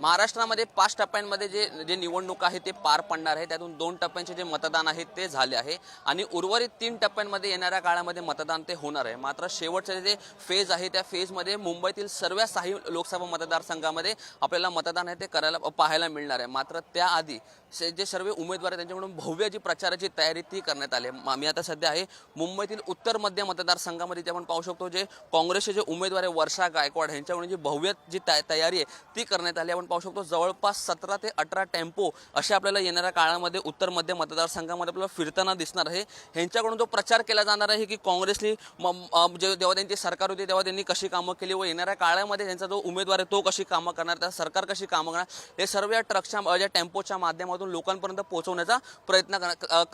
महाराष्ट्रामध्ये पाच टप्प्यांमध्ये जे जे निवडणूक आहे ते पार पडणार आहे. त्यातून दोन टप्प्यांचे जे मतदान आहे ते झाले आहे. आणि उर्वरित तीन टप्प्यांमध्ये येणाऱ्या काळामध्ये मतदान ते होणार आहे. मात्र शेवटचे जे फेज आहे त्या फेजमध्ये मुंबईतील सर्व सहा लोकसभा मतदारसंघामध्ये आपल्याला मतदान आहे ते करायला पाहायला मिळणार आहे. मात्र त्याआधी से- जे सर्व उमेदवार आहेत त्यांच्याकडून भव्य जी प्रचाराची तयारी ती करण्यात आली आहे. मी आता सध्या आहे मुंबईतील उत्तर मध्य मतदारसंघामध्ये जे आपण पाहू शकतो जे काँग्रेसचे जे उमेदवार आहे वर्षा गायकवाड यांच्याकडून जी भव्य जी तयारी आहे ती करण्यात आली आपण पाहू शकतो. जवळपास सतरा ते अठरा टेम्पो असे आपल्याला येणाऱ्या काळामध्ये उत्तर मध्य मतदारसंघामध्ये आपल्याला फिरताना दिसणार आहे. ह्यांच्याकडून जो प्रचार केला जाणार आहे की काँग्रेसनी म- जे जेव्हा त्यांची सरकार होती तेव्हा त्यांनी कशी कामं केली व येणाऱ्या काळामध्ये त्यांचा जो उमेदवार आहे तो कशी कामं करणार त्या सरकार कशी कामं करणार हे सर्व या ट्रकच्या या ज्या टेम्पोच्या माध्यमातून लोकांपर्यंत पोहोचवण्याचा प्रयत्न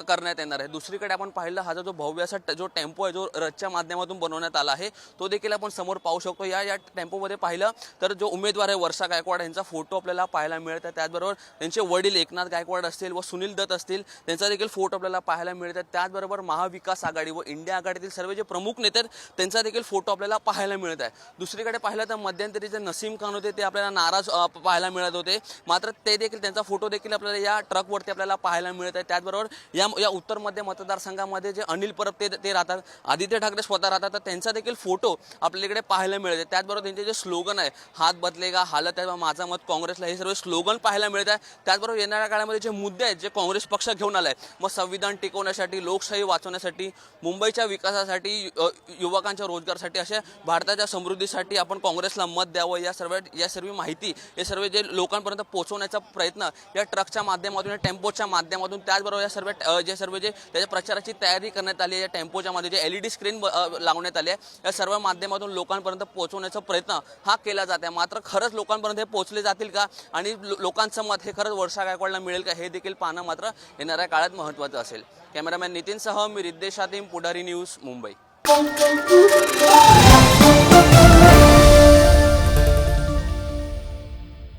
करण्यात येणार आहे. दुसरीकडे आपण पाहिलं हा जो भव्य असा जो टेम्पो आहे जो रथच्या माध्यमातून बनवण्यात आला आहे तो देखील आपण समोर पाहू शकतो. या या टेम्पोमध्ये पाहिलं तर जो उमेदवार आहे वर्षा गायकवाड यांचा फोटो फोटो आपल्याला पाहायला मिळत आहे त्याचबरोबर त्यांचे वडील एकनाथ गायकवाड असतील व सुनील दत्त असतील त्यांचा देखील फोटो आपल्याला पाहायला मिळतात. त्याचबरोबर महाविकास आघाडी व इंडिया आघाडीतील सर्व जे प्रमुख नेते आहेत त्यांचा देखील फोटो आपल्याला पाहायला मिळत आहे. दुसरीकडे पाहिलं तर मध्यंतरी जे नसीम खान होते ते आपल्याला नाराज पाहायला मिळत होते. मात्र ते देखील त्यांचा फोटो देखील आपल्याला या ट्रकवरती आपल्याला पाहायला मिळत आहे. त्याचबरोबर या या उत्तर मध्य मतदारसंघामध्ये जे अनिल परब ते ते राहतात आदित्य ठाकरे स्वतः राहतात तर त्यांचा देखील फोटो आपल्याकडे पाहायला मिळत आहे. त्याचबरोबर त्यांचे जे स्लोगन आहे हात बदलेगा हालत आहे माझा मत काँग्रेसला हे सर्व स्लोगन पाहायला मिळत आहे. त्याचबरोबर येणाऱ्या काळामध्ये जे मुद्दे आहेत जे काँग्रेस पक्ष घेऊन आलाय मग संविधान टिकवण्यासाठी लोकशाही वाचवण्यासाठी मुंबईच्या विकासासाठी युवकांच्या रोजगारासाठी अशा भारताच्या समृद्धीसाठी आपण काँग्रेसला मत द्यावं या सर्व या सर्व माहिती हे सर्व जे लोकांपर्यंत पोहोचवण्याचा प्रयत्न या ट्रकच्या माध्यमातून या टेम्पोच्या माध्यमातून त्याचबरोबर या सर्व जे सर्व जे त्याच्या प्रचाराची तयारी करण्यात आली आहे या टेम्पोच्या मध्ये J L E D screen लावण्यात आली आहे या सर्व माध्यमातून लोकांपर्यंत पोहोचवण्याचा प्रयत्न हा केला जात आहे. मात्र खरंच लोकांपर्यंत हे पोहोचले जातील का? आणि लोकांचं मत हे खरंच वर्षा गायकवाडला मिळेल का? हे देखील पाहणं मात्र येणाऱ्या काळात महत्त्वाचं असेल. कॅमेरामॅन नितीनसह मी रिद्देशातीम पुढारी न्यूज मुंबई.